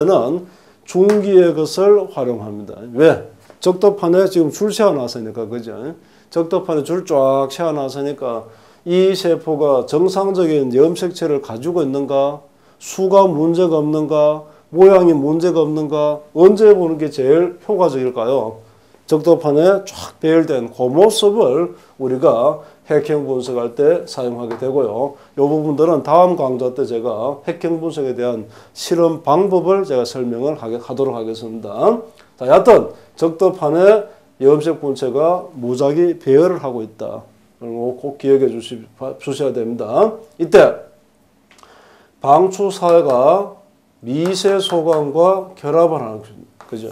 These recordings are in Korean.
는 중기의 것을 활용합니다. 왜? 적도판에 지금 줄 세워놨으니까 그죠? 적도판에 줄 쫙 세워놨으니까 이 세포가 정상적인 염색체를 가지고 있는가? 수가 문제가 없는가? 모양이 문제가 없는가? 언제 보는 게 제일 효과적일까요? 적도판에 쫙 배열된 그 모습을 우리가 핵형 분석할 때 사용하게 되고요. 이 부분들은 다음 강좌 때 제가 핵형 분석에 대한 실험 방법을 제가 설명을 하도록 하겠습니다. 자, 여하튼 적도판에 염색 분체가 무작위 배열을 하고 있다. 꼭 기억해 주시, 주셔야 됩니다. 이때 방추 사회가 미세 소관과 결합을 하는 거죠.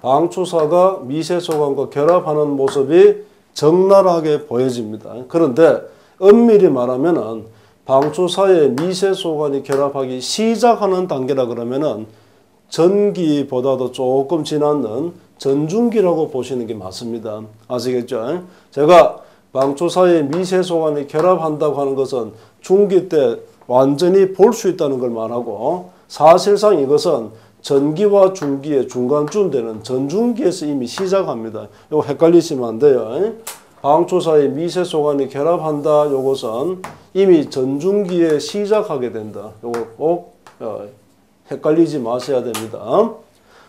방추사가 미세 소관과 결합하는 모습이 적나라하게 보여집니다. 그런데 엄밀히 말하면은 방추사의 미세 소관이 결합하기 시작하는 단계라 그러면은 전기보다도 조금 지났는 전중기라고 보시는 게 맞습니다. 아시겠죠? 제가 방추사의 미세 소관이 결합한다고 하는 것은 중기 때 완전히 볼 수 있다는 걸 말하고 사실상 이것은 전기와 중기의 중간쯤 되는 전중기에서 이미 시작합니다. 이거 헷갈리시면 안 돼요. 방초사의 미세 소관이 결합한다. 요것은 이미 전중기에 시작하게 된다. 요거 꼭 어, 헷갈리지 마셔야 됩니다.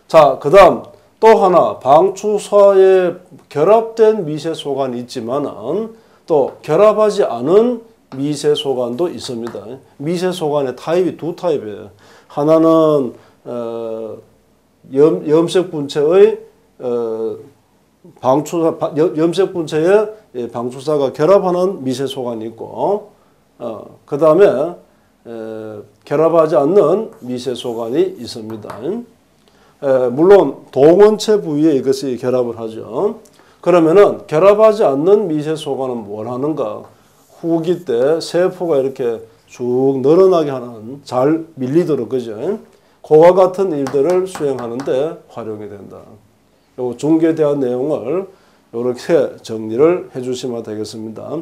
자, 그 다음 또 하나 방추사에 결합된 미세 소관이 있지만은 또 결합하지 않은 미세 소관도 있습니다. 미세 소관의 타입이 두 타입이에요. 하나는 어, 염, 염색 분체의 어, 방추사 염색 분체에 예, 방추사가 결합하는 미세 소관이 있고 어, 그 다음에 결합하지 않는 미세 소관이 있습니다. 에, 물론 동원체 부위에 이것이 결합을 하죠. 그러면은 결합하지 않는 미세 소관은 뭘 하는가? 후기 때 세포가 이렇게 쭉 늘어나게 하는 잘 밀리도록 그죠? 그와 같은 일들을 수행하는데 활용이 된다. 요 중계에 대한 내용을 이렇게 정리를 해주시면 되겠습니다.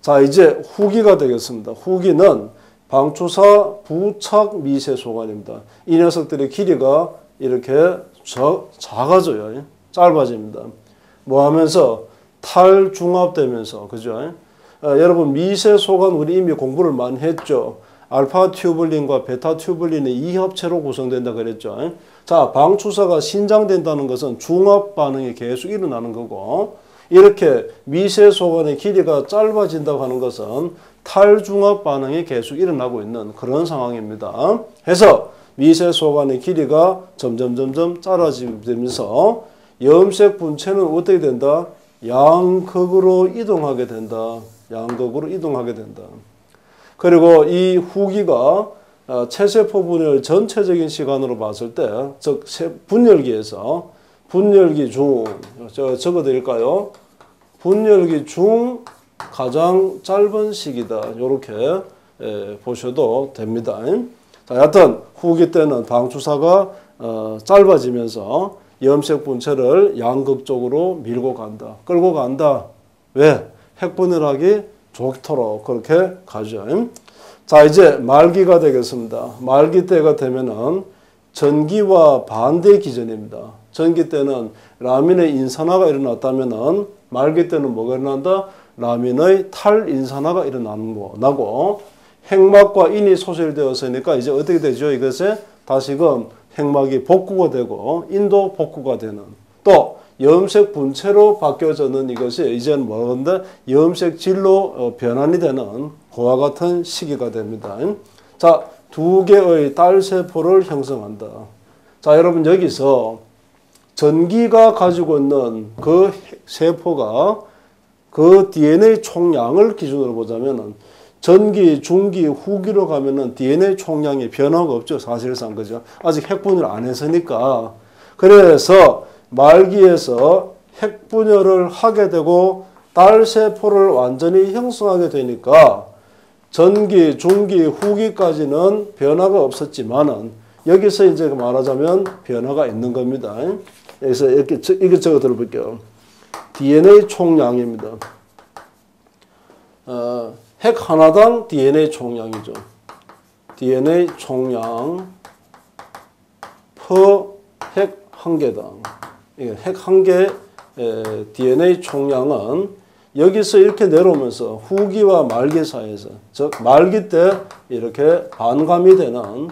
자 이제 후기가 되겠습니다. 후기는 방추사 부착 미세 소관입니다. 이 녀석들의 길이가 이렇게 작아져요. 짧아집니다. 뭐 하면서 탈중합되면서 그죠? 어, 여러분 미세 소관 우리 이미 공부를 많이 했죠. 알파 튜블린과 베타 튜블린의 이합체로 구성된다 그랬죠. 자, 방추사가 신장된다는 것은 중합 반응이 계속 일어나는 거고 이렇게 미세 소관의 길이가 짧아진다고 하는 것은 탈중합 반응이 계속 일어나고 있는 그런 상황입니다. 해서 미세 소관의 길이가 점점 점점 짧아지면서 염색 분체는 어떻게 된다? 양극으로 이동하게 된다. 양극으로 이동하게 된다. 그리고 이 후기가 어, 체세포 분열 전체적인 시간으로 봤을 때, 즉 분열기에서 분열기 중 저, 적어드릴까요? 분열기 중 가장 짧은 시기다. 이렇게 예, 보셔도 됩니다. 자, 여하튼 후기 때는 방추사가 어, 짧아지면서 염색 분체를 양극적으로 밀고 간다. 끌고 간다. 왜? 핵분열하기 좋도록 그렇게 가죠. 자, 이제 말기가 되겠습니다. 말기 때가 되면은 전기와 반대 기전입니다. 전기 때는 라민의 인산화가 일어났다면은 말기 때는 뭐가 일어난다? 라민의 탈인산화가 일어나는 거 나고 핵막과 인이 소실되었으니까 이제 어떻게 되죠? 이것에 다시금 핵막이 복구가 되고 인도 복구가 되는 또 염색 분체로 바뀌어졌는 이것이 이제는 뭐건데 염색 질로 어, 변환이 되는 그와 같은 시기가 됩니다. 자, 두 개의 딸 세포를 형성한다. 자, 여러분 여기서 전기가 가지고 있는 그 세포가 그 DNA 총량을 기준으로 보자면은 전기, 중기, 후기로 가면은 DNA 총량이 변화가 없죠. 사실상 그죠. 아직 핵분열 안 했으니까. 그래서 말기에서 핵분열을 하게 되고 딸세포를 완전히 형성하게 되니까 전기, 중기, 후기까지는 변화가 없었지만은 여기서 이제 말하자면 변화가 있는 겁니다. 여기서 이렇게 이거 적어 들어볼게요. DNA 총량입니다. 어, 핵 하나당 DNA 총량이죠. DNA 총량 허핵 한 개당 이게 핵 한 개 DNA 총량은 여기서 이렇게 내려오면서 후기와 말기 사이에서 즉 말기 때 이렇게 반감이 되는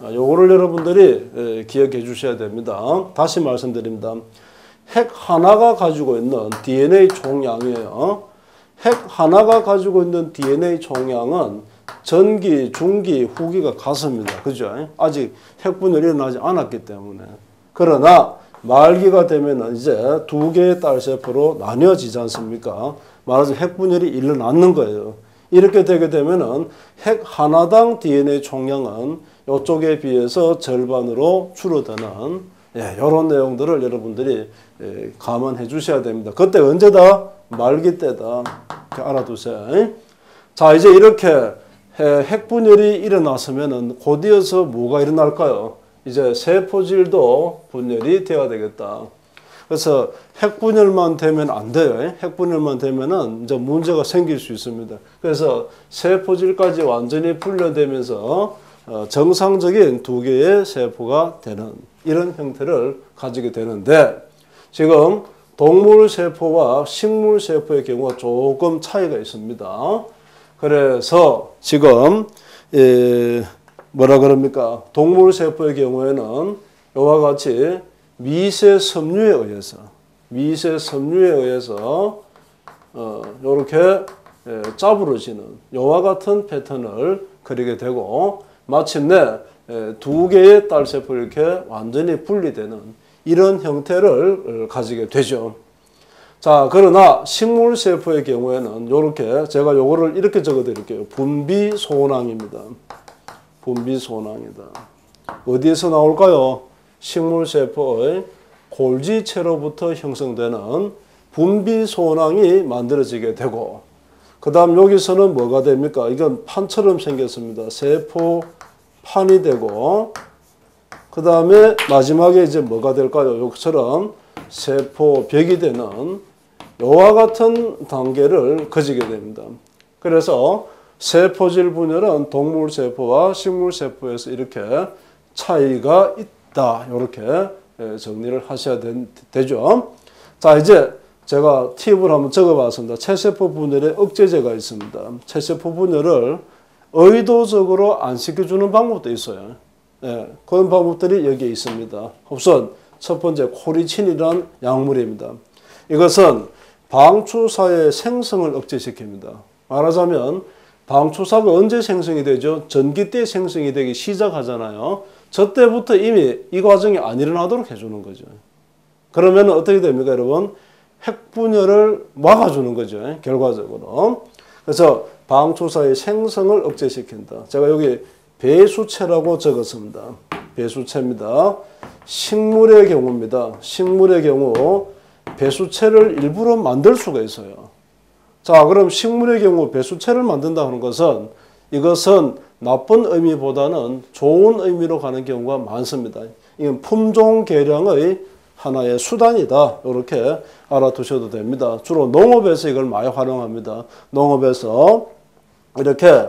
아, 요거를 여러분들이 에, 기억해 주셔야 됩니다. 다시 말씀드립니다. 핵 하나가 가지고 있는 DNA 총량이에요. 핵 하나가 가지고 있는 DNA 총량은 전기, 중기, 후기가 같습니다. 그죠? 아직 핵분열이 일어나지 않았기 때문에. 그러나 말기가 되면 이제 두 개의 딸 세포로 나뉘어지지 않습니까? 말하자면 핵분열이 일어나는 거예요. 이렇게 되게 되면은 핵 하나당 DNA 총량은 이쪽에 비해서 절반으로 줄어드는 예, 이런 내용들을 여러분들이 예, 감안해 주셔야 됩니다. 그때 언제다? 말기 때다. 알아두세요. 자, 이제 이렇게 핵분열이 일어났으면은 곧이어서 뭐가 일어날까요? 이제 세포질도 분열이 되어야 되겠다. 그래서 핵분열만 되면 안 돼요. 핵분열만 되면은 이제 문제가 생길 수 있습니다. 그래서 세포질까지 완전히 분열되면서 어, 정상적인 두 개의 세포가 되는 이런 형태를 가지게 되는데 지금 동물 세포와 식물 세포의 경우가 조금 차이가 있습니다. 그래서 지금 예, 뭐라 그럽니까? 동물 세포의 경우에는 이와 같이 미세 섬유에 의해서 미세 섬유에 의해서 어, 이렇게 예, 짜부러지는 이와 같은 패턴을 그리게 되고 마침내 예, 두 개의 딸 세포 이렇게 완전히 분리되는 이런 형태를 어, 가지게 되죠. 자, 그러나 식물 세포의 경우에는 이렇게 제가 요거를 이렇게 적어 드릴게요. 분비 소낭입니다. 분비 소낭이다. 어디에서 나올까요? 식물 세포의 골지체로부터 형성되는 분비 소낭이 만들어지게 되고 그 다음 여기서는 뭐가 됩니까? 이건 판처럼 생겼습니다. 세포 판이 되고 그 다음에 마지막에 이제 뭐가 될까요? 여기처럼 세포벽이 되는 이와 같은 단계를 거치게 됩니다. 그래서 세포질 분열은 동물 세포와 식물 세포에서 이렇게 차이가 있다. 이렇게 정리를 하셔야 되, 죠 자, 이제 제가 팁을 한번 적어봤습니다. 체세포 분열에 억제제가 있습니다. 체세포 분열을 의도적으로 안 시켜주는 방법도 있어요. 예, 그런 방법들이 여기에 있습니다. 우선 첫 번째 코리친이란 약물입니다. 이것은 방추사의 생성을 억제시킵니다. 말하자면 방추사가 언제 생성이 되죠? 전기 때 생성이 되기 시작하잖아요. 저 때부터 이미 이 과정이 안 일어나도록 해주는 거죠. 그러면 어떻게 됩니까, 여러분? 핵분열을 막아주는 거죠. 결과적으로. 그래서 방추사의 생성을 억제시킨다. 제가 여기 배수체라고 적었습니다. 배수체입니다. 식물의 경우입니다. 식물의 경우 배수체를 일부러 만들 수가 있어요. 자, 그럼 식물의 경우 배수체를 만든다 는 것은 이것은 나쁜 의미보다는 좋은 의미로 가는 경우가 많습니다. 이건 품종 개량의 하나의 수단이다. 이렇게 알아두셔도 됩니다. 주로 농업에서 이걸 많이 활용합니다. 농업에서 이렇게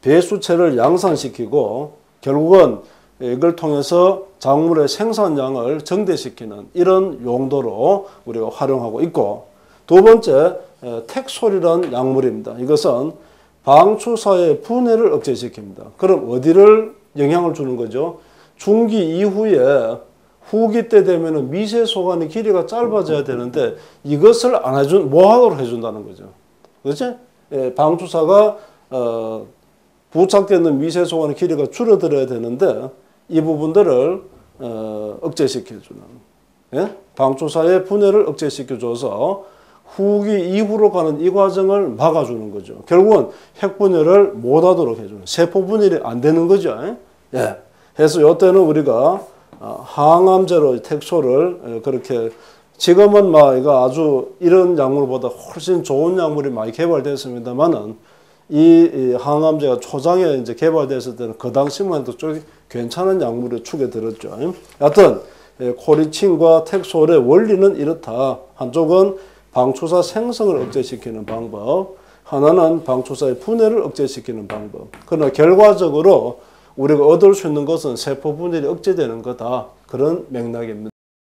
배수체를 양산시키고 결국은 이걸 통해서 작물의 생산량을 증대시키는 이런 용도로 우리가 활용하고 있고 두 번째 텍솔이라는 약물입니다. 이것은 방추사의 분해를 억제시킵니다. 그럼 어디를 영향을 주는 거죠? 중기 이후에 후기 때 되면은 미세 소관의 길이가 짧아져야 되는데 이것을 안 해준 뭐 하도록 해준다는 거죠. 그렇지? 예, 방추사가 어, 부착되는 미세 소관의 길이가 줄어들어야 되는데 이 부분들을 어, 억제시켜주는 예? 방추사의 분해를 억제시켜줘서 후기 이후로 가는 이 과정을 막아주는 거죠. 결국은 핵분열을 못하도록 해주는 세포 분열이 안 되는 거죠. 예. 그래서 이때는 우리가 어, 항암제로 택소를 어, 그렇게 지금은 막 이거 아주 이런 약물보다 훨씬 좋은 약물이 많이 개발됐습니다만은 이 항암제가 초장에 이제 개발됐을 때는 그 당시만 해도 좀 괜찮은 약물을 축에 들었죠. 여하튼 예, 코리친과 텍솔의 원리는 이렇다. 한쪽은 방초사 생성을 억제시키는 방법, 하나는 방초사의 분해를 억제시키는 방법. 그러나 결과적으로 우리가 얻을 수 있는 것은 세포 분열이 억제되는 거다. 그런 맥락입니다.